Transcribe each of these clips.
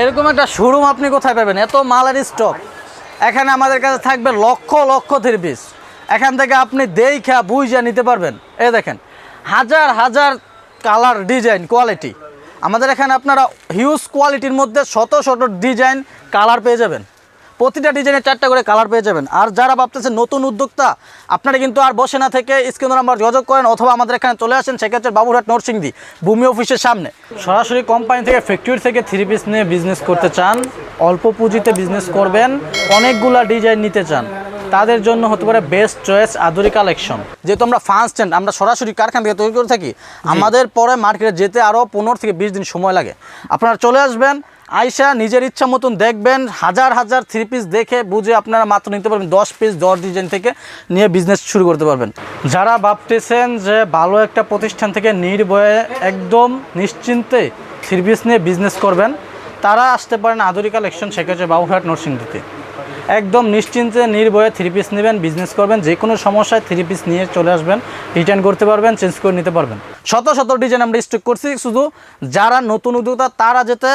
এরকম একটা শোরুম আপনি কোথায় পাবেন? এত মালের স্টক এখানে আমাদের কাছে থাকবে লক্ষ লক্ষ থ্রি পিস এখান থেকে আপনি দেখা বুঝা নিতে পারবেন। এ দেখেন, হাজার হাজার কালার ডিজাইন কোয়ালিটি আমাদের এখানে আপনারা হিউজ কোয়ালিটির মধ্যে শত শত ডিজাইন কালার পেয়ে যাবেন। প্রতিটা ডিজাইনের চারটা করে কালার পেয়ে যাবেন। আর যারা ভাবতেছেন নতুন উদ্যোক্তা আপনারা কিন্তু আর বসে না থেকে স্ক্রিন নাম্বার যোগাযোগ করেন অথবা আমাদের এখানে চলে আসেন সেক্ষেত্রে বাবুরহাট নরসিংদী ভূমি অফিসের সামনে। সরাসরি কোম্পানি থেকে ফ্যাক্টরি থেকে থ্রি পিস নিয়ে বিজনেস করতে চান অল্প পুঁজিতে বিজনেস করবেন অনেকগুলা ডিজাইন নিতে চান তাদের জন্য হতে পারে বেস্ট চয়েস আদুরি কালেকশন যেহেতু আমরা ফার্স্ট হ্যান্ড আমরা সরাসরি কারখানা থেকে তৈরি করে থাকি আমাদের পরে মার্কেটে যেতে আরও পনেরো থেকে বিশ দিন সময় লাগে। আপনারা চলে আসবেন আইসা নিজের ইচ্ছা মতন দেখবেন, হাজার হাজার থ্রি পিস দেখে বুঝে আপনারা মাত্র নিতে পারবেন, দশ পিস দশ ডিজাইন থেকে নিয়ে বিজনেস শুরু করতে পারবেন। যারা ভাবতেছেন যে ভালো একটা প্রতিষ্ঠান থেকে নির্ভয়ে একদম নিশ্চিন্তে থ্রি পিস নিয়ে বিজনেস করবেন, তারা আসতে পারেন আদুরি কালেকশন সেক্ষেত্রে বাবুঘাট নরসিংদীতে। একদম নিশ্চিন্তে নির্ভয়ে থ্রি পিস নেবেন বিজনেস করবেন, যে কোনো সমস্যায় থ্রি পিস নিয়ে চলে আসবেন রিটার্ন করতে পারবেন চেঞ্জ করে নিতে পারবেন। শত শত ডিজাইন আমরা স্টক করছি, শুধু যারা নতুন উদ্যোক্তা, তারা যেতে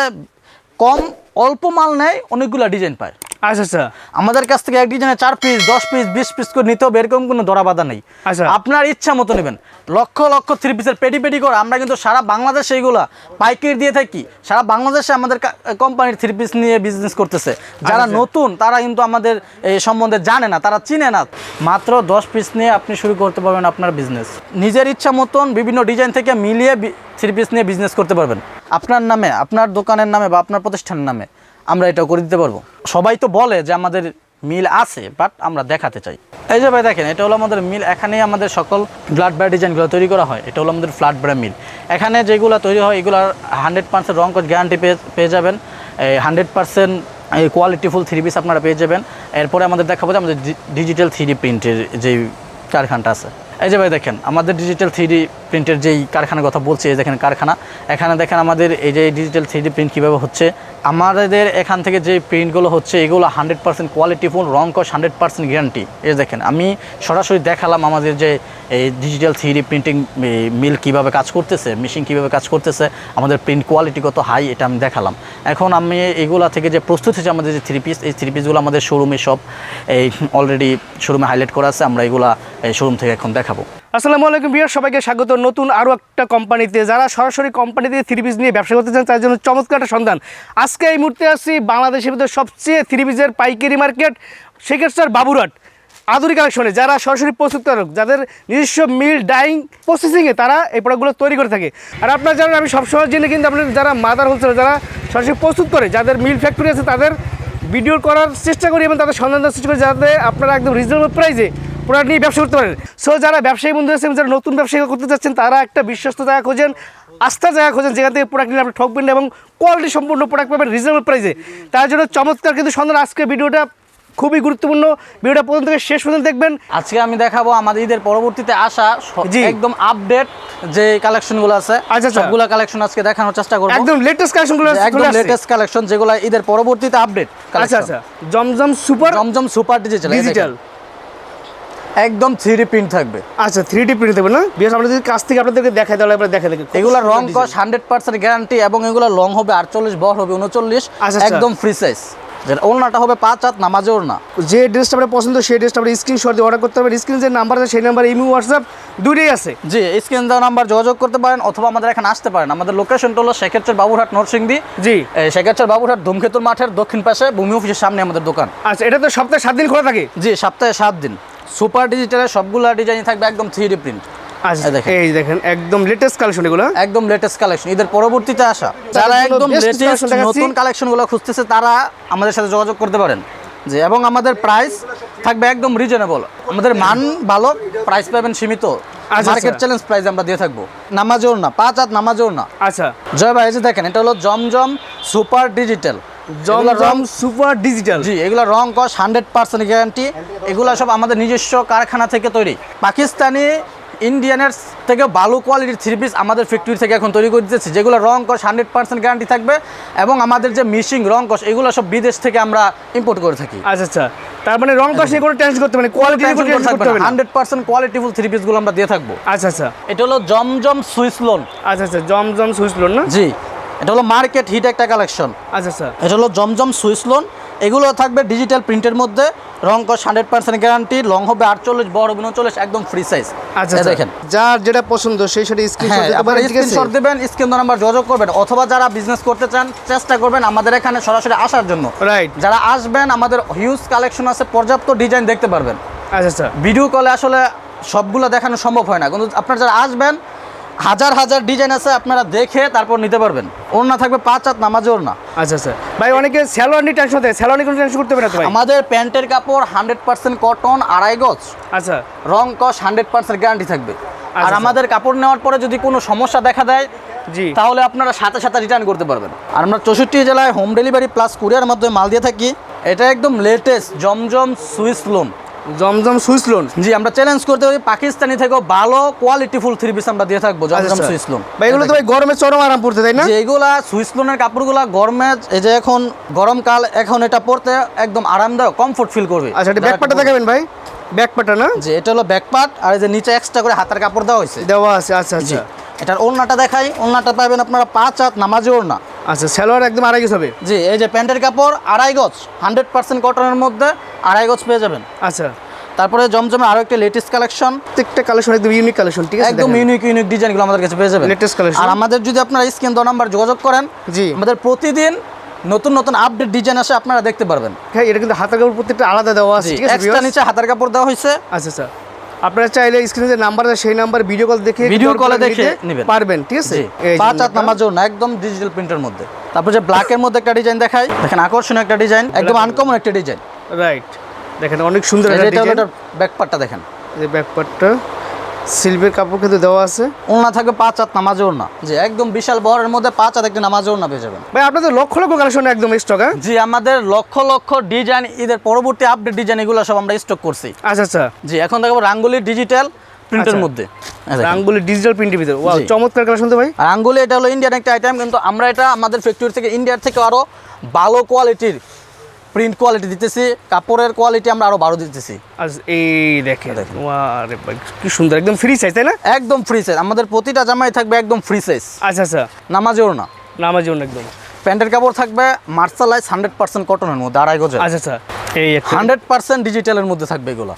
কম অল্প মাল নেয় অনেকগুলো ডিজাইন পায়। আচ্ছা আচ্ছা। আমাদের কাছ থেকে এক ডিজাইনে চার পিস দশ পিস বিশ পিস করে নিতে হবে এরকম কোনো দরা বাধা নেই। আচ্ছা। আপনার ইচ্ছা মতো নেবেন। লক্ষ লক্ষ থ্রি পিসের পেটি পেটি করে আমরা কিন্তু সারা বাংলাদেশে এইগুলা পাইকারি দিয়ে থাকি। সারা বাংলাদেশে আমাদের কোম্পানির থ্রি পিস নিয়ে বিজনেস করতেছে। যারা আচ্ছা। নতুন তারা কিন্তু আমাদের এই সম্বন্ধে জানে না তারা চিনে না। মাত্র দশ পিস নিয়ে আপনি শুরু করতে পারবেন আপনার বিজনেস নিজের ইচ্ছা মতন বিভিন্ন ডিজাইন থেকে মিলিয়ে থ্রি পিস নিয়ে বিজনেস করতে পারবেন। আপনার নামে আপনার দোকানের নামে বা আপনার প্রতিষ্ঠানের নামে। আমরা এটা করে দিতে পারব। সবাই তো বলে যে আমাদের মিল আছে বাট আমরা দেখাতে চাই। এই যে ভাই দেখেন, এটা হলো আমাদের মিল। এখানেই আমাদের সকল ব্লাড ব্যাড ডিজাইনগুলো তৈরি করা হয়। এটা হলো আমাদের ফ্ল্যাট ব্রা মিল এখানে যেগুলো তৈরি হয়, এগুলো হান্ড্রেড পার্সেন্ট রং গ্যারান্টি পেয়ে পেয়ে যাবেন। হান্ড্রেড পার্সেন্ট এই কোয়ালিটিফুল থ্রি পিস আপনারা পেয়ে যাবেন। এরপরে আমাদের দেখাবো যে আমাদের ডিজিটাল থ্রি প্রিন্টের যেই কারখানাটা আছে। এই যে ভাই দেখেন, আমাদের ডিজিটাল থ্রি প্রিন্টের যেই কারখানার কথা বলছি, এই দেখেন কারখানা। এখানে দেখেন আমাদের এই যে ডিজিটাল থ্রি প্রিন্ট কীভাবে হচ্ছে। আমাদের এখান থেকে যে প্রিন্টগুলো হচ্ছে, এগুলো হান্ড্রেড পার্সেন্ট কোয়ালিটি কোয়ালিটিফুল রং কস হান্ড্রেড পার্সেন্ট গ্যারান্টি এই দেখেন, আমি সরাসরি দেখালাম আমাদের যে এই ডিজিটাল থ্রি প্রিন্টিং মিল কীভাবে কাজ করতেছে মেশিন কীভাবে কাজ করতেছে, আমাদের প্রিন্ট কোয়ালিটি কত হাই এটা আমি দেখালাম। এখন আমি এগুলা থেকে যে প্রস্তুত হয়েছে আমাদের যে থ্রি পিস এই থ্রি পিসগুলো আমাদের শোরুমে সব, এই অলরেডি শোরুমে হাইলাইট করা আছে, আমরা এগুলা শোরুম থেকে এখন দেখাবো। আসসালামু আলাইকুম বিয়ার সবাইকে স্বাগত। নতুন আরও একটা কোম্পানিতে, যারা সরাসরি কোম্পানিতে থ্রি পিস নিয়ে ব্যবসা করতে চান তার জন্য চমৎকার একটা সন্ধান। আজকে এই মুহূর্তে আসছি বাংলাদেশের ভিতরে সবচেয়ে থ্রি পিসের পাইকারি মার্কেট সেকেন্ডার বাবুরহাট। আধুনিক কালেকশনে যারা সরাসরি প্রস্তুতকারক, যাদের নিজস্ব মিল ডাইং প্রসেসিংয়ে তারা এই প্রোডাক্টগুলো তৈরি করে থাকে। আর আপনারা জানেন, আমি সবসময় জেনে কিন্তু আপনার যারা মাদার হোলসেলার যারা সরাসরি প্রস্তুত করে, যাদের মিল ফ্যাক্টরি আছে, তাদের ভিডিও করার চেষ্টা করি এবং তাদের সন্ধান দেওয়ার চেষ্টা করি যাতে আপনারা একদম রিজনেবল প্রাইসে প্রোডাক্ট নিয়ে ব্যবসা করতে পারেন। সো যারা ব্যবসায়ী বন্ধু আছেন, যারা নতুন ব্যবসায়ী করতে চাচ্ছেন, তারা একটা বিশ্বস্ত জায়গা খোঁজেন, আস্থা জায়গা খোঁজেন, যেখান থেকে প্রোডাক্ট নিয়ে আপনি ঠকবেন এবং কোয়ালিটি সম্পূর্ণ প্রোডাক্ট পাবেন রিজনেবল প্রাইসে তার জন্য চমৎকার কিন্তু সন্ধান। আজকে ভিডিওটা খুবই গুরুত্বপূর্ণ। ভিডিওটা প্রথম থেকে শেষ পর্যন্ত দেখবেন। আজকে আমি দেখাবো আমাদের ঈদের পরবর্তীতে আসা একদম আপডেট যে কালেকশনগুলো আছে আচ্ছা, আচ্ছা। সবগুলো কালেকশন আজকে দেখানোর চেষ্টা করব। একদম লেটেস্ট কালেকশনগুলো যে একদম লেটেস্ট কালেকশন যেগুলো ঈদের পরবর্তীতে আপডেট আচ্ছা আচ্ছা। Zamzam super Zamzam super digital digital একদম থ্রি প্রিন্ট থাকবে। আচ্ছা থ্রি ডি প্রিন্ট দেবেন না? বিশেষ আমরা যদি কাছ থেকে আপনাদেরকে দেখাই তাহলে আপনারা দেখা দেখে। এগুলো রং কস হান্ড্রেড পার্সেন্ট গ্যারান্টি এবং এগুলো লং হবে আটচল্লিশ বড় হবে উনচল্লিশ আচ্ছা, আচ্ছা। একদম ফ্রি সাইজ যেটা ওড়নাটা হবে পাঁচ হাত নামাজে ওড়না। যে ড্রেসটা আপনার পছন্দ সেই ড্রেসটা আপনি স্ক্রিনশট দিয়ে অর্ডার করতে হবে। স্ক্রিন যে নাম্বার আছে সেই নাম্বার ইমো হোয়াটসঅ্যাপ দুটোই আছে। জি স্ক্রিন দেওয়া নাম্বার যোগাযোগ করতে পারেন অথবা আমাদের এখানে আসতে পারেন। আমাদের লোকেশনটা হলো শেখেরচর বাবুরহাট নরসিংদী। জি। শেখেরচর বাবুরহাট ধূমকেতুর মাঠের দক্ষিণ পাশে ভূমি অফিসের সামনে আমাদের দোকান। আচ্ছা এটা তো সপ্তাহে সাত দিন খোলা থাকে? জি সপ্তাহে সাত দিন। সুপার ডিজিটালের সবগুলো ডিজাইন থাকবে একদম থ্রি ডি প্রিন্ট আচ্ছা এই দেখেন। এই দেখেন একদম লেটেস্ট কালেকশন এগুলো। একদম লেটেস্ট কালেকশন ঈদের পরবর্তীতে আসা। যারা একদম লেটেস্ট নতুন কালেকশনগুলো খুঁজতেছে তারা আমাদের সাথে যোগাযোগ করতে পারেন। জি এবং আমাদের প্রাইস থাকবে একদম রিজনেবল আমাদের মান ভালো প্রাইস পাবেন সীমিত। আচ্ছা। মার্কেট চ্যালেঞ্জ প্রাইস আমরা দিয়ে থাকব। না পাঁচ হাত না। আচ্ছা। জয় ভাই যে দেখেন এটা হলো Zamzam super digital Zamzam super digital জি এগুলো রং কস হান্ড্রেড পার্সেন্ট গ্যারান্টি এগুলো সব আমাদের নিজস্ব কারখানা থেকে তৈরি। পাকিস্তানি ইন্ডিয়ানের থেকে ভালো কোয়ালিটির থ্রি পিস আমাদের ফ্যাক্টরি থেকে এখন তৈরি করে দিতেছি যেগুলো রং কস হান্ড্রেড পার্সেন্ট গ্যারান্টি থাকবে এবং আমাদের যে মিশিং রং কস এগুলো সব বিদেশ থেকে আমরা ইম্পোর্ট করে থাকি। আচ্ছা আচ্ছা। তার মানে রং কষ নিয়ে কোনো টেনশন করতে মানে কোয়ালিটি কোনো করতে হবে হান্ড্রেড পার্সেন্ট কোয়ালিটিফুল থ্রি পিসগুলো আমরা দিয়ে থাকব। আচ্ছা আচ্ছা। এটা হলো জমজম সুইস লোন আচ্ছা আচ্ছা জমজম সুইস লোন না? জি। এটা হলো মার্কেট হিট একটা কালেকশন আচ্ছা আচ্ছা। এটা হলো জমজম সুইস লোন এগুলো থাকবে ডিজিটাল প্রিন্টের মধ্যে। রং কস হান্ড্রেড পার্সেন্ট গ্যারান্টি লং হবে আটচল্লিশ বড় হবে উনচল্লিশ একদম ফ্রি সাইজ আচ্ছা আচ্ছা। দেখেন। যার যেটা পছন্দ সেই সেটা স্ক্রিনশট দেবেন স্ক্রিন নাম্বার যোগাযোগ করবেন অথবা যারা বিজনেস করতে চান চেষ্টা করবেন আমাদের এখানে সরাসরি আসার জন্য। রাইট যারা আসবেন আমাদের হিউজ কালেকশন আছে পর্যাপ্ত ডিজাইন দেখতে পারবেন। আচ্ছা আচ্ছা। ভিডিও কলে আসলে সবগুলো দেখানো সম্ভব হয় না। কিন্তু আপনারা যারা আসবেন হাজার হাজার ডিজাইন আছে আপনারা দেখে তারপর নিতে পারবেন। ওড়না থাকবে পাঁচ হাত নামাজে ওড়না। আচ্ছা আচ্ছা। ভাই অনেকে স্যালোয়ার নিয়ে টেনশন দেয় স্যালোয়ার নিয়ে কোনো টেনশন করতে পারে আমাদের প্যান্টের কাপড় হান্ড্রেড পার্সেন্ট কটন আড়াই গজ। আচ্ছা। রং কস হান্ড্রেড পার্সেন্ট গ্যারান্টি থাকবে। আর আচ্ছা। আমাদের কাপড় নেওয়ার পরে যদি কোনো সমস্যা দেখা দেয় জি। তাহলে আপনারা সাথে সাথে রিটার্ন করতে পারবেন। আর আমরা চৌষট্টি জেলায় হোম ডেলিভারি প্লাস কুরিয়ার মাধ্যমে মাল দিয়ে থাকি। এটা একদম latest Zamzam Swiss lawn Zamzam Swiss lawn. জি আমরা চ্যালেঞ্জ করতে পারি পাকিস্তানি থেকেও ভালো কোয়ালিটি ফুল থ্রি পিস আমরা দিয়ে থাকব জমজম সুইস লোন। আচ্ছা, ভাই এগুলো তো ভাই গরমে চরম আরাম পড়তে তাই না? যে এগুলা সুইস লোনের কাপড়গুলা গরমে এই যে এখন গরমকাল এখন এটা পরতে একদম আরামদায়ক কমফোর্ট ফিল করবে। আচ্ছা এটা ব্যাকপাটা দেখাবেন ভাই? ব্যাকপাটা না? যে এটা হলো ব্যাক পার্ট আর এই যে নিচে এক্সট্রা করে হাতার কাপড় দেওয়া হয়েছে। দেওয়া আছে আচ্ছা জি আচ্ছা। এটার ওড়নাটা দেখাই ওড়নাটা পাবেন আপনারা পাঁচ হাত নামাজি ওড়না। আচ্ছা স্যালোয়ার একদম আড়াই গেছে হবে? জি এই যে প্যান্টের কাপড় আড়াই গজ হান্ড্রেড পার্সেন্ট কটনের মধ্যে আড়াই গজ পেয়ে যাবেন। আচ্ছা। তারপরে জমজমে আরও একটা লেটেস্ট কালেকশন প্রত্যেকটা কালেকশন একদম ইউনিক কালেকশন ঠিক আছে? একদম। ইউনিক ইউনিক ডিজাইনগুলো আমাদের কাছে পেয়ে যাবেন। লেটেস্ট কালেকশন আর আমাদের যদি আপনারা স্ক্রিন দ নাম্বার যোগাযোগ করেন জি। আমাদের প্রতিদিন নতুন নতুন আপডেট ডিজাইন আসে আপনারা দেখতে পারবেন। হ্যাঁ এটা কিন্তু হাতের কাপড় প্রত্যেকটা আলাদা দেওয়া আছে ঠিক আছে নিচে হাতার কাপড় দেওয়া হয়েছে। আচ্ছা আচ্ছা। আপনারা চাইলে স্ক্রিনে যে নাম্বার আছে সেই নাম্বার ভিডিও কল দেখে ভিডিও কল দেখে পারবেন ঠিক আছে? পাঁচ হাত নাম্বার জোন জন্য একদম ডিজিটাল প্রিন্টের মধ্যে। তারপর যে ব্ল্যাকের মধ্যে একটা ডিজাইন দেখাই। দেখেন আকর্ষণীয় একটা ডিজাইন একদম আনকমন একটা ডিজাইন রাইট দেখেন অনেক সুন্দর একটা এটা ডিজাইন ব্যাক পার্টটা দেখেন। এই ব্যাক ব্যাকপার্টটা সিলভার কাপড় কিন্তু দেওয়া আছে। ওড়না থাকবে পাঁচ হাত নামাজে ওড়না। যে একদম বিশাল বহরের মধ্যে পাঁচ হাত একটা নামাজে ওড়না পেয়ে যাবেন। ভাই আপনাদের লক্ষ লক্ষ কালেকশন একদম স্টক হ্যাঁ? জি আমাদের লক্ষ লক্ষ ডিজাইন ঈদের পরবর্তী আপডেট ডিজাইন এগুলো সব আমরা স্টক করছি। আচ্ছা আচ্ছা। জি এখন দেখাবো রাঙ্গুলি ডিজিটাল প্রিন্টের আচ্ছা। মধ্যে। রাঙ্গুলি ডিজিটাল প্রিন্টের ভিতরে। ওয়াও চমৎকার কালেকশন তো ভাই। আঙ্গুলি এটা হলো ইন্ডিয়ান একটা আইটেম কিন্তু আমরা এটা আমাদের ফ্যাক্টরি থেকে ইন্ডিয়ার থেকে আরও ভালো কোয়ালিটির প্রিন্ট কোয়ালিটি দিতেছি কাপড়ের কোয়ালিটি আমরা আরও ভালো দিতেছি। এই দেখেন কি সুন্দর একদম ফ্রি সাইজ তাই না? একদম ফ্রি সাইজ আমাদের প্রতিটা জামাই থাকবে একদম ফ্রি সাইজ আচ্ছা আচ্ছা। নামাজে না নামার জন্য একদম। প্যান্টের কাপড় থাকবে মার্শালাইজ হান্ড্রেড পার্সেন্ট কটনের মধ্যে আড়াই গজের। আচ্ছা আচ্ছা। এই হান্ড্রেড পার্সেন্ট ডিজিটালের মধ্যে থাকবে এগুলো।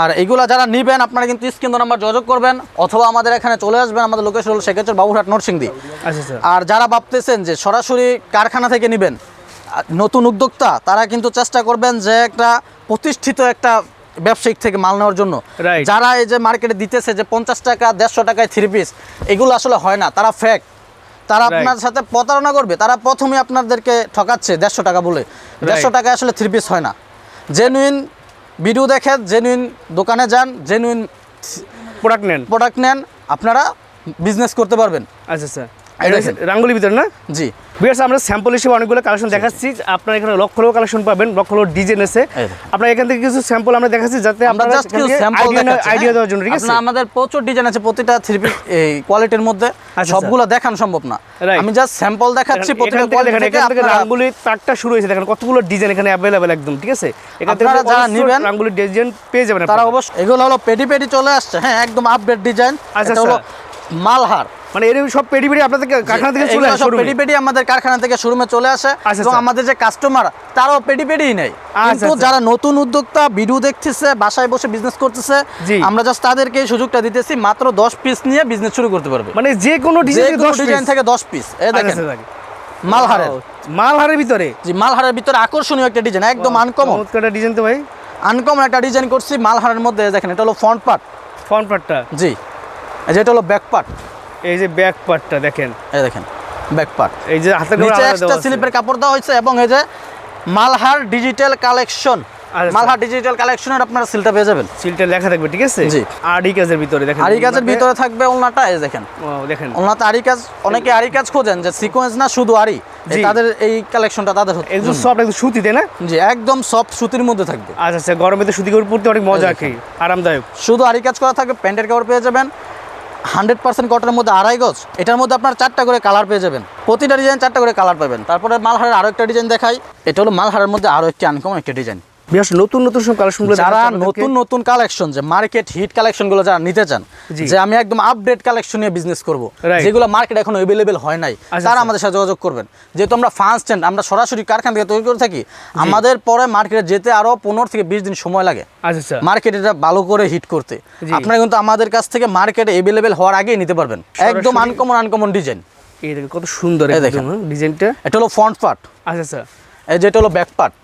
আর এগুলা যারা নিবেন আপনারা কিন্তু স্ক্রিন নাম্বার যোগাযোগ করবেন অথবা আমাদের এখানে চলে আসবেন আমাদের লোকেশন হলো সেক্ষেত্রে বাবুরহাট নরসিংদী। আচ্ছা আচ্ছা। আর যারা ভাবতেছেন যে সরাসরি কারখানা থেকে নেবেন নতুন উদ্যোক্তা তারা কিন্তু চেষ্টা করবেন যে একটা প্রতিষ্ঠিত একটা ব্যবসায়িক থেকে মাল নেওয়ার জন্য। যারা এই যে মার্কেটে দিতেছে যে পঞ্চাশ টাকা দেড়শো টাকায় থ্রি পিস এগুলো আসলে হয় না তারা ফ্যাক তারা আপনার সাথে প্রতারণা করবে তারা প্রথমে আপনাদেরকে ঠকাচ্ছে দেড়শো টাকা বলে। দেড়শো টাকায় আসলে থ্রি পিস হয় না। জেনুইন ভিডিও দেখেন জেনুইন দোকানে যান জেনুইন প্রোডাক্ট নেন। প্রোডাক্ট নেন আপনারা বিজনেস করতে পারবেন। আচ্ছা আচ্ছা রাঙ্গুলির ভিতরে না? জি। বিয়ার্স আমরা স্যাম্পল হিসেবে অনেকগুলো কালেকশন দেখাচ্ছি। আপনার এখানে লক্ষ লক্ষ কালেকশন পাবেন লক্ষ লক্ষ ডিজাইন আছে আপনার এখান থেকে কিছু স্যাম্পল আমরা দেখাচ্ছি যাতে আমরা জাস্ট কিছু স্যাম্পল আইডিয়া? দেওয়ার জন্য ঠিক আছে? আমাদের প্রচুর ডিজাইন আছে প্রতিটা থ্রি পিস এই কোয়ালিটির মধ্যে আচ্ছা। সবগুলো দেখান সম্ভব না। আমি জাস্ট স্যাম্পল দেখাচ্ছি প্রতিটা কোয়ালিটি থেকে এখান থেকে আপনারা রাঙ্গুলির তাকটা শুরু হয়েছে। দেখেন কতগুলো ডিজাইন এখানে অ্যাভেলেবেল একদম ঠিক আছে? এখান থেকে যারা নিবেন, রাঙ্গুলির ডিজাইন পেয়ে যাবেন তারা আপনারা। অবশ্য এগুলো হলো পেডি পেডি চলে আসছে হ্যাঁ একদম আপডেট ডিজাইন আচ্ছা, হলো মালহার। মানে এরকম সব পেডি পেডি আপনাদের কারখানা থেকে চলে আসে সব পেডি পেডি আমাদের কারখানা থেকে শোরুমে চলে আসে। আচ্ছা, এবং আচ্ছা। আমাদের যে কাস্টমার তারাও পেডি পেডিই নেই কিন্তু আচ্ছা। যারা নতুন উদ্যোক্তা ভিডিও দেখতেছে বাসায় বসে বিজনেস করতেছে আমরা জাস্ট তাদেরকে সুযোগটা দিতেছি মাত্র দশ পিস নিয়ে বিজনেস শুরু করতে পারবে। মানে যে কোনো ডিজাইন থেকে দশ পিস এই দেখেন মালহারের। মালহারের ভিতরে? জি মালহারের ভিতরে আকর্ষণীয় একটা ডিজাইন একদম আনকমন চমৎকার ডিজাইন তো ভাই। আনকমন একটা ডিজাইন করছি মালহারের মধ্যে দেখেন এটা হলো ফ্রন্ট পার্ট ফ্রন্ট পার্টটা জি এই যে এটা হলো ব্যাক পার্ট এই যে ব্যাক পার্টটা দেখেন। এই দেখেন ব্যাক পার্ট এই যে হাতের নিচে আছে। স্লিপের কাপড় দেওয়া হয়েছে এবং এই যে Malhar digital collection. Malhar digital কালেকশনের আপনারা সিলটা পেয়ে যাবেন। সিলটা লেখা থাকবে ঠিক আছে? জি। আড়ি কাজের ভিতরে দেখেন আরি কাজের ভিতরে থাকবে ওলনাটা এই দেখেন। ও, দেখেন। ওলনাতে আরি কাজ অনেকে আরি কাজ খোঁজেন যে সিকোয়েন্স না শুধু আরি এই। তাদের এই কালেকশনটা তাদের হচ্ছে। একদম সফট একদম সুতি তাই না? জি একদম সফট সুতির মধ্যে থাকবে। আচ্ছা আচ্ছা গরমে তো সুতি কাপড় পরতে অনেক মজা। কি আরামদায়ক। শুধু আরি কাজ করা থাকবে প্যান্টের কাপড় পেয়ে যাবেন। হান্ড্রেড পার্সেন্ট কটনের মধ্যে আড়াই গজ, এটার মধ্যে আপনার চারটা করে কালার পেয়ে যাবেন। প্রতিটা ডিজাইন চারটা করে কালার পাবেন। তারপরে মালহারের আরও একটা ডিজাইন দেখাই। এটা হলো মালহারের মধ্যে আরও একটি আনকমন একটা ডিজাইন বিশেষ নতুন নতুন সব কালেকশনগুলো যারা নতুন নতুন কালেকশন যে মার্কেট হিট কালেকশন যারা নিতে চান যে আমি একদম আপডেট কালেকশন নিয়ে বিজনেস করব যেগুলো মার্কেট এখন অ্যাভেলেবেল হয় নাই আচ্ছা, তারা আচ্ছা। আমাদের সাথে যোগাযোগ করবেন। যেহেতু আমরা ফার্স্ট স্ট্যান্ড আমরা সরাসরি কারখানা থেকে তৈরি করে থাকি আমাদের পরে মার্কেটে যেতে আরও পনেরো থেকে বিশ দিন সময় লাগে। আচ্ছা আচ্ছা। এটা ভালো করে হিট করতে। আপনারা কিন্তু আমাদের কাছ থেকে মার্কেটে অ্যাভেলেবেল হওয়ার আগেই নিতে পারবেন। একদম আনকমন আনকমন ডিজাইন এই দেখেন কত সুন্দর। হ্যাঁ, ডিজাইনটা এটা হলো ফ্রন্ট পার্ট আচ্ছা আচ্ছা। যেটা হলো ব্যাক পার্ট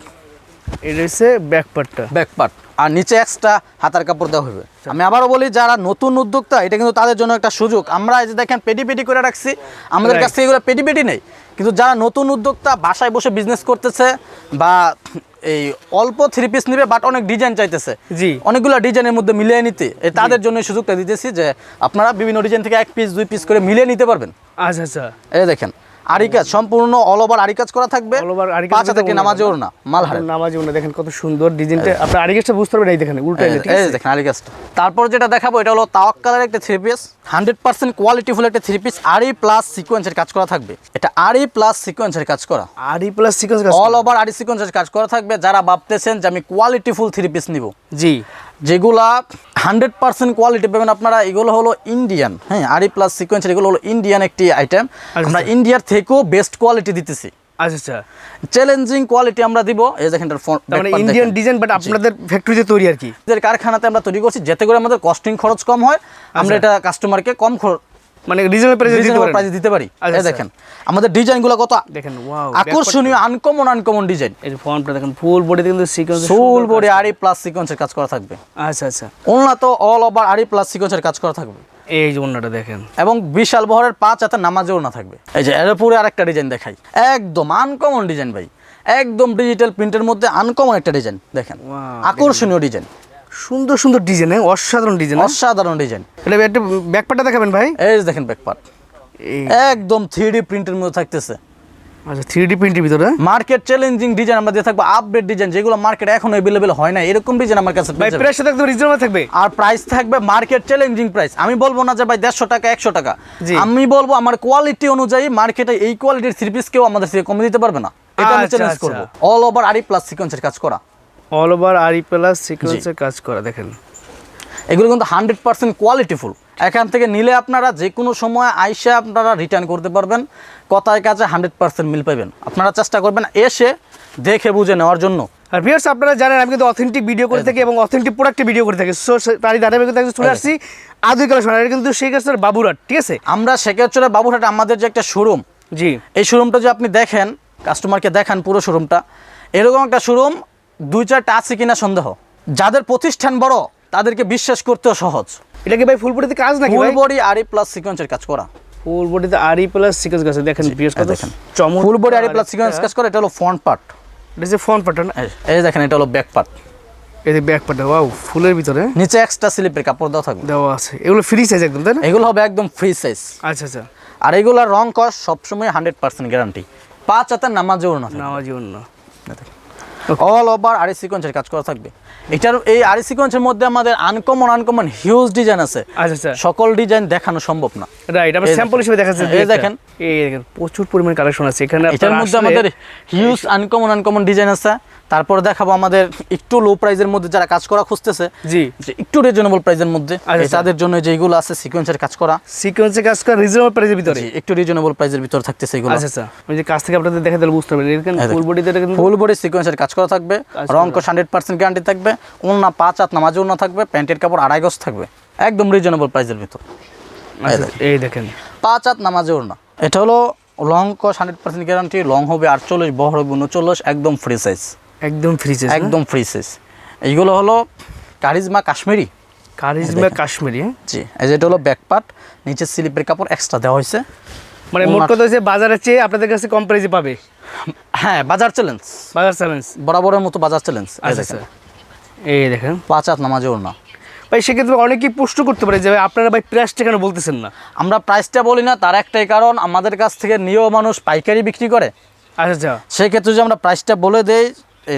এটা হচ্ছে ব্যাক পার্টটা ব্যাক পার্ট আর নিচে এক্সট্রা হাতার কাপড় দেওয়া হবে আমি আবারও বলি যারা নতুন উদ্যোক্তা এটা কিন্তু তাদের জন্য একটা সুযোগ। আমরা এই যে দেখেন পেটি পেটি করে রাখছি। আমাদের কাছ থেকে এগুলো পেটি পেটি নেই। কিন্তু যারা নতুন উদ্যোক্তা বাসায় বসে বিজনেস করতেছে বা এই অল্প থ্রি পিস নিবে বাট অনেক ডিজাইন চাইতেছে। জি। অনেকগুলো ডিজাইনের মধ্যে মিলিয়ে নিতে। তাদের জন্য সুযোগটা দিতেছি যে আপনারা বিভিন্ন ডিজাইন থেকে এক পিস দুই পিস করে মিলিয়ে নিতে পারবেন। আচ্ছা আচ্ছা। এই দেখেন আরি কাজ সম্পূর্ণ অল ওভার আরি কাজ করা থাকবে। পাঁচ হাতে কি নামাজে ওর না? মালহারে নামাজি উনি দেখেন কত সুন্দর ডিজাইনটা আরেকটা বুঝতে পারবেন এই দেখেন উল্টা এই- দেখেন আরি কাজটা। তারপর যেটা দেখাবো এটা হলো তাওয়াক কালার একটা three piece hundred percent qualityful একটা থ্রি পিস আরি প্লাস সিকোয়েন্সের কাজ করা থাকবে। এটা আরি প্লাস সিকোয়েন্সের কাজ করা। আরি প্লাস সিকোয়েন্স অল ওভার আরি সিকোয়েন্সের কাজ করা থাকবে। যারা ভাবতেছেন যে আমি কোয়ালিটিফুল থ্রি পিস নিব। জি। যেগুলা হান্ড্রেড পার্সেন্ট কোয়ালিটি পাবেন আপনারা এগুলো হলো ইন্ডিয়ান হ্যাঁ আরি প্লাস সিকোয়েন্সের এগুলো হলো ইন্ডিয়ান একটি আইটেম আমরা ইন্ডিয়ার থেকেও বেস্ট কোয়ালিটি দিতেছি। আচ্ছা আচ্ছা। চ্যালেঞ্জিং কোয়ালিটি আমরা দিব এই দেখেন এটার মানে ইন্ডিয়ান ডিজাইন বাট আপনাদের ফ্যাক্টরিতে তৈরি আর কি? কারখানাতে আমরা তৈরি করছি যাতে করে আমাদের কস্টিং খরচ কম হয়। আমরা এটা কাস্টমারকে কম মানে রিজনেবল প্রাইসে দিতে পারেন। প্রাইসে দিতে পারি। আচ্ছা, এই দেখেন আমাদের ডিজাইনগুলো কত দেখেন ওয়াও আকর্ষণীয় আনকমন আনকমন ডিজাইন এই ফর্মটা দেখেন ফুল বডিতে কিন্তু সিকোয়েন্স ফুল বডি আরি প্লাস সিকোয়েন্সের কাজ করা থাকবে। আচ্ছা আচ্ছা। ওনা তো অল ওভার আরি প্লাস সিকোয়েন্সের কাজ করা থাকবে। এই যে অন্যটা দেখেন। এবং বিশাল বহরের পাঁচ হাতে নামাজেও না থাকবে। এই যে এর উপরে আরেকটা ডিজাইন দেখাই। একদম আনকমন ডিজাইন ভাই। একদম ডিজিটাল প্রিন্টের মধ্যে আনকমন একটা ডিজাইন দেখেন। আকর্ষণীয় ডিজাইন সুন্দর সুন্দর ডিজাইন হ্যাঁ? অসাধারণ ডিজাইন অসাধারণ ডিজাইন এটা একটা ব্যাকপার্টটা দেখাবেন ভাই। এই দেখেন ব্যাকপার্ট একদম থ্রি ডি প্রিন্টের মধ্যে থাকতেছে। আচ্ছা থ্রি ডি প্রিন্টের ভিতরে? মার্কেট চ্যালেঞ্জিং ডিজাইন আমরা দিয়ে থাকব আপডেট ডিজাইন যেগুলো মার্কেট এখন অ্যাভেলেবেল হয় না এরকম ডিজাইন আমার কাছে ভাই প্রাইস একদম রিজনেবল থাকবে? আর প্রাইস থাকবে মার্কেট চ্যালেঞ্জিং প্রাইস আমি বলব না যে ভাই দেড়শো টাকা একশো টাকা। আমি বলব আমার কোয়ালিটি অনুযায়ী মার্কেটে এই কোয়ালিটির থ্রি পিস কেউ আমাদের থেকে কমে দিতে পারবে না। এটা আমি চ্যালেঞ্জ আচ্ছা। করব। অল ওভার আরি প্লাস সিকোয়েন্সের কাজ করা। অল ওভার আরি প্লাস সিকোয়েন্সের কাজ করা দেখেন। এগুলো কিন্তু হান্ড্রেড পার্সেন্ট কোয়ালিটিফুল এখান থেকে নিলে আপনারা যে কোনো সময় আইসে আপনারা রিটার্ন করতে পারবেন। কথায় কাজে হান্ড্রেড পার্সেন্ট মিল পাবেন আপনারা চেষ্টা করবেন এসে দেখে বুঝে নেওয়ার জন্য। আর ভিউয়ার্স আপনারা জানেন আমি কিন্তু অথেন্টিক ভিডিও করে থাকি এবং অথেন্টিক প্রোডাক্টে ভিডিও করে থাকি। সো তারই ধারাবাহিক কিন্তু চলে আসছি আদুই কালেকশন এটা কিন্তু শেখ হাসিনার বাবুরাট ঠিক আছে? আমরা শেখেরচরের বাবুরহাটে আমাদের যে একটা শোরুম জি। এই শোরুমটা যে আপনি দেখেন কাস্টমারকে দেখান পুরো শোরুমটা এরকম একটা শোরুম দুই চারটা আছে কিনা সন্দেহ। যাদের প্রতিষ্ঠান বড় তাদেরকে বিশ্বাস করতেও সহজ। এটা কি ভাই ফুল বডিতে কাজ নাকি ফুল বডি আরি প্লাস সিকোয়েন্সের কাজ করা। ফুল বডিতে আরি প্লাস সিকোয়েন্স কাজ দেখেন ভিউয়ার্স কত দেখেন। চমৎকার ফুল বডি আরি প্লাস সিকোয়েন্স কাজ করা এটা হলো ফ্রন্ট পার্ট এটা যে ফ্রন্ট প্যাটার্ন এই দেখেন এটা হলো ব্যাক পার্ট এই যে ব্যাক প্যাটার্ন ওয়াও ফুলের ভিতরে। নিচে এক্সট্রা স্লিপের কাপড় দেওয়া থাকবে। দেওয়া আছে। এগুলো ফ্রি সাইজ একদম তাই না? এগুলো হবে একদম ফ্রি সাইজ আচ্ছা আচ্ছা। আর এগুলোর রং কস সবসময় হান্ড্রেড পার্সেন্ট গ্যারান্টি পাঁচ হাতের নামাজেও না নামাজি অন্য অল ওভার আরি সিকোয়েন্সের কাজ করা থাকবে। এটার এই আরি সিকোয়েন্সের মধ্যে আমাদের আনকমন আনকমন হিউজ ডিজাইন আছে। আচ্ছা আচ্ছা। সকল ডিজাইন দেখানো সম্ভব না। রাইট আমরা স্যাম্পল হিসেবে দেখাচ্ছি এই দেখেন। এই দেখেন প্রচুর পরিমাণ কালেকশন আছে। এখানে এটার মধ্যে আমাদের হিউজ আনকমন আনকমন ডিজাইন আছে। তারপর দেখাবো আমাদের একটু লো প্রাইজের মধ্যে যারা কাজ করা খুঁজতেছে জি। একটু রিজনেবল প্রাইজের মধ্যে আচ্ছা, তাদের জন্য যেগুলো আছে সিকোয়েন্সের কাজ করা। সিকোয়েন্সে কাজ করা রিজনেবল প্রাইসের ভিতরে? একটু রিজনেবল প্রাইজের ভিতর থাকতেছে এগুলো। আচ্ছা আচ্ছা। আমি যে কাজ থেকে আপনাদের দেখে তাহলে বুঝতে পারবেন। দেখেন। ফুল বডিতে ফুল বডি সিকোয়েন্সের কাজ করা থাকবে। রং হান্ড্রেড পার্সেন্ট গ্যারান্টি থাকবে। ওনা পাঁচ হাত নামাজে ওনা থাকবে। প্যান্টের কাপড় আড়াই গজ থাকবে। একদম রিজনেবল প্রাইজের ভিতর। আচ্ছা, এই দেখেন। পাঁচ হাত নামাজে ওড়না। এটা হলো লং কস হান্ড্রেড পার্সেন্ট গ্যারান্টি লং হবে আটচল্লিশ বহর হবে উনচল্লিশ একদম ফ্রি সাইজ একদম ফ্রি সাইজ একদম ফ্রি সাইজ এইগুলো হলো কারিজমা কাশ্মীরি। কারিজমা কাশ্মীরি হ্যাঁ? জি এই যে এটা হলো ব্যাক পার্ট নিচে স্লিপের কাপড় এক্সট্রা দেওয়া হয়েছে। মানে মোট কথা হচ্ছে বাজারের চেয়ে আপনাদের কাছে কম প্রাইসে পাবে। হ্যাঁ বাজার চ্যালেঞ্জ বাজার চ্যালেঞ্জ বরাবরের মতো বাজার চ্যালেঞ্জ আচ্ছা এই দেখেন। পাঁচ হাত নামাজে ওড়না। ভাই সেক্ষেত্রে অনেকেই প্রশ্ন করতে পারে যে আপনারা ভাই প্রাইসটা কেন বলতেছেন না? আমরা প্রাইসটা বলি না তার একটাই কারণ আমাদের কাছ থেকে নিয়েও মানুষ পাইকারি বিক্রি করে। আচ্ছা আচ্ছা। সেই ক্ষেত্রে আমরা প্রাইসটা বলে দেই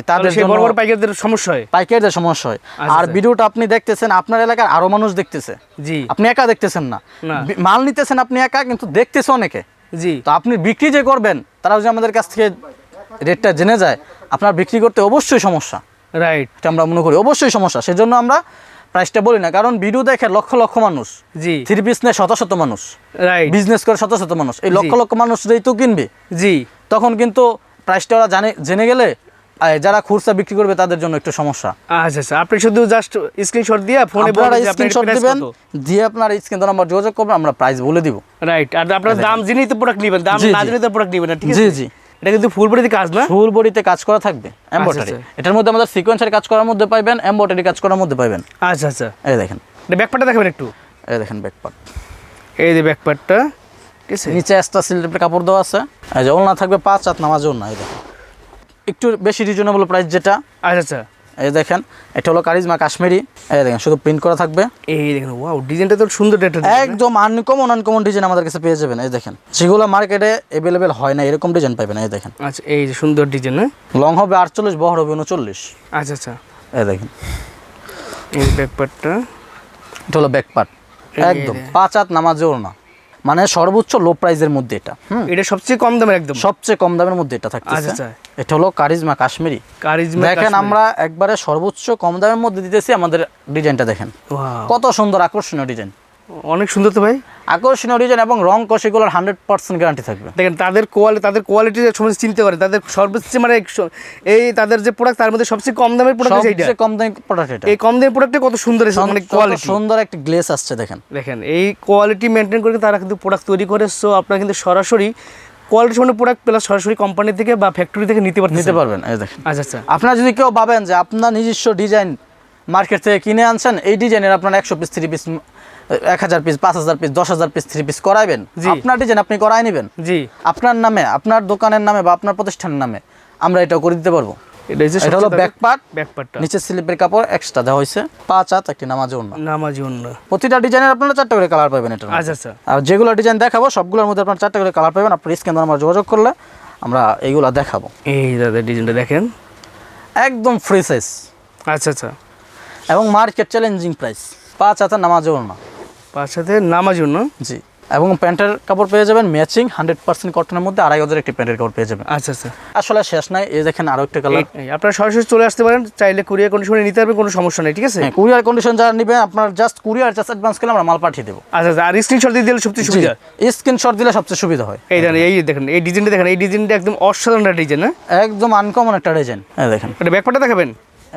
তাদের সেই বড় বড় পাইকারদের সমস্যা হয়? পাইকারিদের সমস্যা হয়। আচ্ছা, আর আচ্ছা। ভিডিওটা আপনি দেখতেছেন আপনার এলাকার আরও মানুষ দেখতেছে। জি। আপনি একা দেখতেছেন না। মাল নিতেছেন আপনি একা কিন্তু দেখতেছে অনেকে। জি। তো আপনি বিক্রি যে করবেন তারা যদি আমাদের কাছ থেকে রেটটা জেনে যায় আপনার বিক্রি করতে অবশ্যই সমস্যা। রাইট এটা আমরা মনে করি অবশ্যই সমস্যা। সেজন্য আমরা প্রাইসটা বলি না কারণ ভিডিও দেখে লক্ষ লক্ষ মানুষ। জি। থ্রি পিস নেয় শত শত মানুষ। রাইট বিজনেস করে শত শত মানুষ। এই লক্ষ লক্ষ মানুষ যেহেতু কিনবে জি। তখন কিন্তু প্রাইসটা ওরা জানে জেনে গেলে যারা খুচরা বিক্রি করবে তাদের জন্য একটু সমস্যা। আচ্ছা আচ্ছা। আপনি শুধু জাস্ট স্ক্রিনশট দিয়ে ফোনে আপনারা স্ক্রিনশট দিবেন দিয়ে আপনার স্ক্রিন নাম্বার যোগাযোগ করবেন আমরা প্রাইস বলে দিব। রাইট আর আপনার দাম জেনেই তো প্রোডাক্ট নেবেন দাম না। জেনে তো প্রোডাক্ট নেবেন না ঠিক আছে? জি জি। এটা কিন্তু ফুল বডিতে কাজ না? ফুল বডিতে কাজ করা থাকবে এমব্রয়ডারি আচ্ছা। এটার মধ্যে আমাদের সিকোয়েন্সের কাজ করার মধ্যে পাইবেন এমব্রয়ডারি কাজ করার মধ্যে পাইবেন। আচ্ছা আচ্ছা। এই দেখেন। এটা ব্যাকপার্টটা দেখাবেন একটু? এই দেখেন ব্যাক পার্ট এই যে ব্যাকপার্টটা ঠিক আছে? নিচে এক্সট্রা সিলেটের কাপড় দেওয়া আছে। এই যে ওলনা থাকবে পাঁচ হাত নামাজ ওলনা এই দেখেন। একটু বেশি রিজনেবল প্রাইস যেটা। আচ্ছা আচ্ছা। এই দেখেন এটা হলো কারিজমা কাশ্মীরি। এই দেখেন শুধু প্রিন্ট করা থাকবে। এই দেখেন ওয়াও ডিজাইনটা তো সুন্দর একটা একদম আনকমন আনকমন ডিজাইন আমাদের কাছে পেয়ে যাবেন এই দেখেন। যেগুলো মার্কেটে অ্যাভেলেবেল হয় না এরকম ডিজাইন পাবেন এই দেখেন। আচ্ছা এই যে সুন্দর ডিজাইন না লং হবে আটচল্লিশ বহর হবে উনচল্লিশ। আচ্ছা আচ্ছা। এই দেখেন। এই ব্যাকপার্টটা এটা হলো ব্যাক পার্ট একদম পাঁচ হাত নামাজেও না মানে সর্বোচ্চ লো প্রাইজের মধ্যে এটা হুম। এটা সবচেয়ে কম দামের একদম? সবচেয়ে কম দামের মধ্যে এটা থাকে থাকতেছে। আচ্ছা। এটা হলো কারিজমা কাশ্মীরি। কারিজমা দেখেন আমরা একবারে সর্বোচ্চ কম দামের মধ্যে দিতেছি আমাদের ডিজাইনটা দেখেন। কত সুন্দর আকর্ষণীয় ডিজাইন। অনেক সুন্দর তো ভাই। আকর্ষণীয় ডিজাইন এবং রং কষিগুলোর হান্ড্রেড পার্সেন্ট গ্যারান্টি থাকবে। দেখেন তাদের কোয়ালিটি তাদের কোয়ালিটি সমস্ত চিনতে পারে তাদের সর্বোচ্চ মানে এই তাদের যে প্রোডাক্ট তার মধ্যে সবচেয়ে কম দামের প্রোডাক্ট এইটা। কম দামি প্রোডাক্ট এটা। এই কম দামের প্রোডাক্টে কত সুন্দর এসে মানে কোয়ালিটি সুন্দর একটা গ্লেস আসছে দেখেন। দেখেন এই কোয়ালিটি মেনটেন করে তারা কিন্তু প্রোডাক্ট তৈরি করে সো আপনারা কিন্তু সরাসরি কোয়ালিটি সম্পন্ন প্রোডাক্ট প্লাস সরাসরি কোম্পানি থেকে বা ফ্যাক্টরি থেকে নিতে পারতেন নিতে পারবেন আচ্ছা আচ্ছা। আপনারা যদি কেউ ভাবেন যে আপনার নিজস্ব ডিজাইন মার্কেট থেকে কিনে আনছেন এই ডিজাইনের আপনার একশো পিস থ্রি পিস এক হাজার পিস পাঁচ হাজার পিস দশ হাজার পিস থ্রি পিস করাইবেন? আপনার ডিজাইন আপনি করাই নেবেন? জি। আপনার নামে আপনার দোকানের নামে বা আপনার প্রতিষ্ঠানের নামে আমরা এটাও করে দিতে পারব। এটা হলো ব্যাক পার্ট ব্যাক পার্টটা নিচে স্লিপের কাপড় এক্সট্রা দেওয়া হয়েছে পাঁচ হাত একটি নামাজে নামাজি প্রতিটা ডিজাইনের আপনারা চারটা করে কালার পাবেন এটা আচ্ছা আচ্ছা। আর যেগুলো ডিজাইন দেখাবো সবগুলোর মধ্যে আপনার চারটা করে কালার পাবেন। আপনার স্ক্যান আমরা যোগাযোগ করলে আমরা এইগুলো দেখাবো। এই দাদা ডিজাইনটা দেখেন। একদম ফ্রি সাইজ আচ্ছা আচ্ছা। এবং মার্কেট চ্যালেঞ্জিং প্রাইস পাঁচ হাতে নামাজ পাঁচ সাথে নামাজি অন্য জি। এবং প্যান্টের কাপড় পেয়ে যাবেন ম্যাচিং হান্ড্রেড পার্সেন্ট কটনের মধ্যে আড়াই হাজার একটি প্যান্টের কাপড় পেয়ে যাবেন। আচ্ছা আচ্ছা। আসলে শেষ নাই এই দেখেন আরও একটা কালার আপনারা সরাসরি চলে আসতে পারেন চাইলে কুরিয়ার কন্ডিশনে নিতে পারবেন কোনো সমস্যা নেই ঠিক আছে? হ্যাঁ কুরিয়ার কন্ডিশন যারা নেবেন আপনার জাস্ট কুরিয়ার জাস্ট অ্যাডভান্স করলে আমরা মাল পাঠিয়ে দেবো। আচ্ছা আচ্ছা আর স্ক্রিনশট দিয়ে দিলে সবচেয়ে সুবিধা? স্ক্রিনশট দিলে সবচেয়ে সুবিধা হয়। এই দেখেন এই দেখেন এই ডিজাইনটা দেখেন এই ডিজাইনটা একদম অসাধারণ একটা ডিজাইন না? একদম আনকমন একটা ডিজাইন এই দেখেন। এটা ব্যাকপার্টটা দেখাবেন?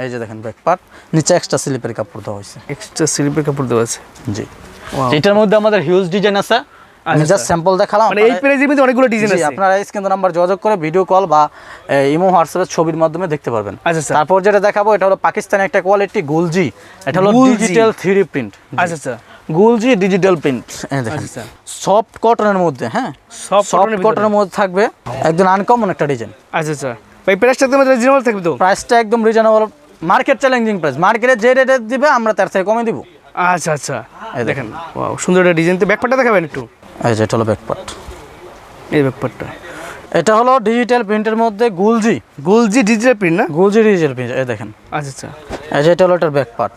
এই যে দেখেন ব্যাক পার্ট নিচে এক্সট্রা স্লিপের কাপড় দেওয়া হয়েছে। এক্সট্রা স্লিপের কাপড় দেওয়া আছে। জি। এটার মধ্যে আমাদের হিউজ ডিজাইন আছে। আমি আচ্ছা, জাস্ট স্যাম্পল দেখালাম মানে এই প্রাইজের মধ্যে অনেকগুলো ডিজাইন আছে। আপনারা এই স্ক্রিন নাম্বার যোগাযোগ করে ভিডিও কল বা ইমো হোয়াটসঅ্যাপের ছবির মাধ্যমে দেখতে পারবেন। আচ্ছা, আচ্ছা। তারপর যেটা দেখাবো এটা হলো পাকিস্তানি একটা কোয়ালিটি গুলজি এটা হলো ডিজিটাল থ্রি প্রিন্ট আচ্ছা আচ্ছা গুলজি ডিজিটাল প্রিন্ট দেখেন আচ্ছা সফট কটনের মধ্যে হ্যাঁ? সফট কটনের মধ্যে থাকবে একদম আনকমন একটা ডিজাইন আচ্ছা আচ্ছা ভাই প্রাইসটা একদম রিজনেবল থাকবে তো? প্রাইসটা একদম রিজনেবল মার্কেট চ্যালেঞ্জিং প্রাইস মার্কেটে যে রেটে দিবে আমরা তার থেকে কমে দিব। আচ্ছা আচ্ছা। দেখেন ওয়াও সুন্দর একটা ডিজাইন তো ব্যাকপার্টটা দেখাবেন একটু? আচ্ছা এটা হলো ব্যাকপার্ট এই ব্যাকপার্টটা এটা হলো ডিজিটাল প্রিন্টের মধ্যে গুলজি গুলজি ডিজিটাল প্রিন্ট না? গুলজি ডিজিটাল প্রিন্ট এই দেখেন। আচ্ছা আচ্ছা। আচ্ছা যে এটা হলো এটার ব্যাকপার্ট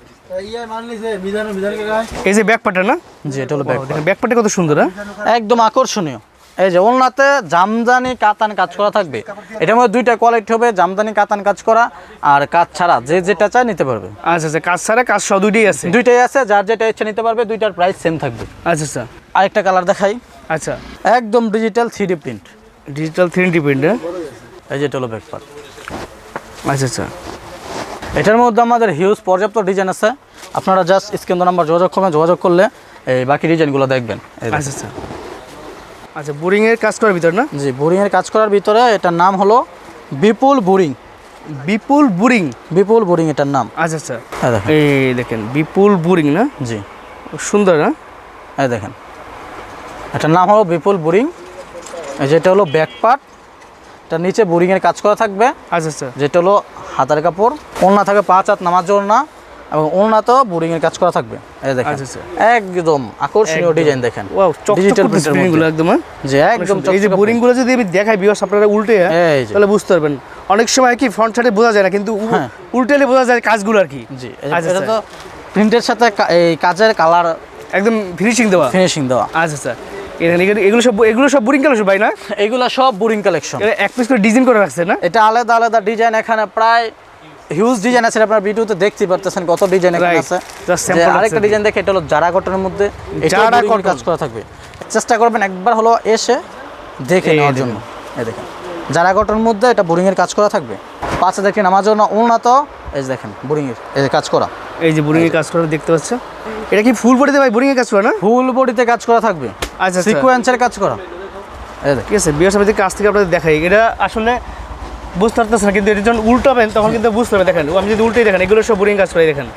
এই যে ব্যাকপার্টটা না? জি এটা হলো ব্যাকপার্ট ব্যাকপার্টটা কত সুন্দর হ্যাঁ? একদম আকর্ষণীয়। এই যে ওলনাতে জামদানি কাতান কাজ করা থাকবে। এটার মধ্যে দুইটা কোয়ালিটি হবে জামদানি কাতান কাজ করা আর কাজ ছাড়া যে যেটা চায় নিতে পারবে। আচ্ছা আচ্ছা কাজ ছাড়া কাজ সব দুইটাই আছে? দুইটাই আছে যার যেটা ইচ্ছা নিতে পারবে দুইটার প্রাইস সেম থাকবে। আচ্ছা আচ্ছা। আরেকটা কালার দেখাই। আচ্ছা। একদম digital three print digital three print এই যে এটা হলো ব্যাকপার্ট আচ্ছা আচ্ছা। এটার মধ্যে আমাদের হিউজ পর্যাপ্ত ডিজাইন আছে। আপনারা জাস্ট স্ক্রিন নাম্বার যোগাযোগ করবেন যোগাযোগ করলে এই বাকি ডিজাইনগুলো দেখবেন। আচ্ছা আচ্ছা। আচ্ছা বোরিং এর কাজ করার ভিতরে না? জি বোরিংয়ের কাজ করার ভিতরে এটার নাম হলো Bipul boring. Bipul boring? Bipul boring এটার নাম। আচ্ছা আচ্ছা। এই দেখেন। বিপুল বোরিং না? জি। সুন্দর না এই দেখেন। এটার নাম হলো বিপুল বোরিং। যেটা হলো ব্যাক পার্ট এটা নিচে বোরিংয়ের কাজ করা থাকবে। আচ্ছা আচ্ছা। যেটা হলো হাতার কাপড়। ওড়না থাকে পাঁচ হাত নামাজ ওড়না। এবং ওড়নাতেও বোরিংয়ের কাজ করা থাকবে। এই দেখেন। আচ্ছা, আচ্ছা। একদম আকর্ষণীয় ডিজাইন দেখেন। ওয়াও ডিজিটাল প্রিন্টেরগুলো একদম হ্যাঁ? যে একদম এই যে বোরিংগুলো যদি আমি দেখাই বিয়স আপনারা উল্টে হ্যাঁ। তাহলে বুঝতে পারবেন। অনেক সময় কি ফ্রন্ট সাইডে বোঝা যায় না কিন্তু হ্যাঁ। উল্টেলে বোঝা যায় কাজগুলো আর কি। জি আচ্ছা, এটা। তো প্রিন্টের সাথে এই কাজের কালার একদম ফিনিশিং দেওয়া। ফিনিশিং দেওয়া। আচ্ছা আচ্ছা। এগুলো সব এগুলো সব বোরিং কালার ভাই না? এইগুলা সব বোরিং কালেকশন এক পিস করে ডিজাইন করে রাখছে না? এটা আলাদা আলাদা ডিজাইন এখানে প্রায় হিউজ ডিজাইন আছে আপনার ভিডিওতে দেখতে পারতেছেন কত ডিজাইন এখানে আছে। আরেকটা ডিজাইন দেখে এটা হলো জারা কটনের মধ্যে এটা জারা cotton। কাজ করা থাকবে। চেষ্টা করবেন একবার হলো এসে দেখে নেওয়ার জন্য। এই দেখেন। জারা কটনের মধ্যে এটা বোরিং এর কাজ করা থাকবে। পাশে দেখেন আমার জন্য উন্নত এই দেখেন বোরিং এর এই কাজ করা। এই যে বোরিং এর কাজ করা দেখতে পাচ্ছ এটা কি ফুল বডিতে ভাই বোরিং এর কাজ করা না? ফুল বডিতে কাজ করা থাকবে। আচ্ছা আচ্ছা। সিকোয়েন্সের কাজ করা। এই দেখেন ঠিক আছে বিয়ার সমিতির কাছ থেকে আপনাদের দেখাই। এটা আসলে বুঝতে পারতেছে না কিন্তু এটা যখন উল্টাবেন তখন কিন্তু বুঝতে পারবেন দেখেন আমি যদি উল্টেই দেখেন এগুলো সব বোরিং কাজ করে দেখেন।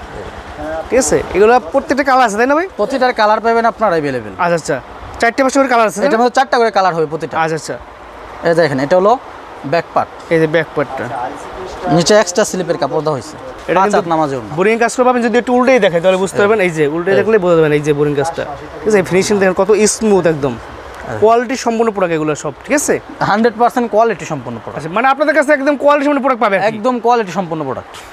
ঠিক আছে? এগুলো প্রত্যেকটা কালার আছে তাই না ভাই? প্রতিটার কালার পাবেন আপনার অ্যাভেলেবেল আচ্ছা আচ্ছা। চারটে পাঁচটা করে কালার আছে? এটার মধ্যে চারটা করে কালার হবে প্রতিটা। আচ্ছা আচ্ছা। এই দেখেন এটা হলো ব্যাক পার্ট এই যে ব্যাক পার্টটা নিচে এক্সট্রা স্লিপের কাপড় দেওয়া হয়েছে। এটা এটা কিন্তু- জন্য। বোরিং কাজ করবে আপনি যদি একটু উল্টেই দেখেন তাহলে বুঝতে পারবেন এই যে উল্টে দেখলে বোঝা যাবেন এই যে বোরিং কাজটা। ঠিক আছে ফিনিশিং দেখেন কত স্মুথ একদম। কোয়ালিটি সম্পূর্ণ প্রোডাক্ট এগুলো সব ঠিক আছে? হান্ড্রেড পার্সেন্ট কোয়ালিটি সম্পূর্ণ প্রোডাক্ট আচ্ছা মানে আপনাদের কাছে একদম কোয়ালিটি সম্পূর্ণ প্রোডাক্ট পাবে একদম কোয়ালিটি সম্পূর্ণ প্রোডাক্ট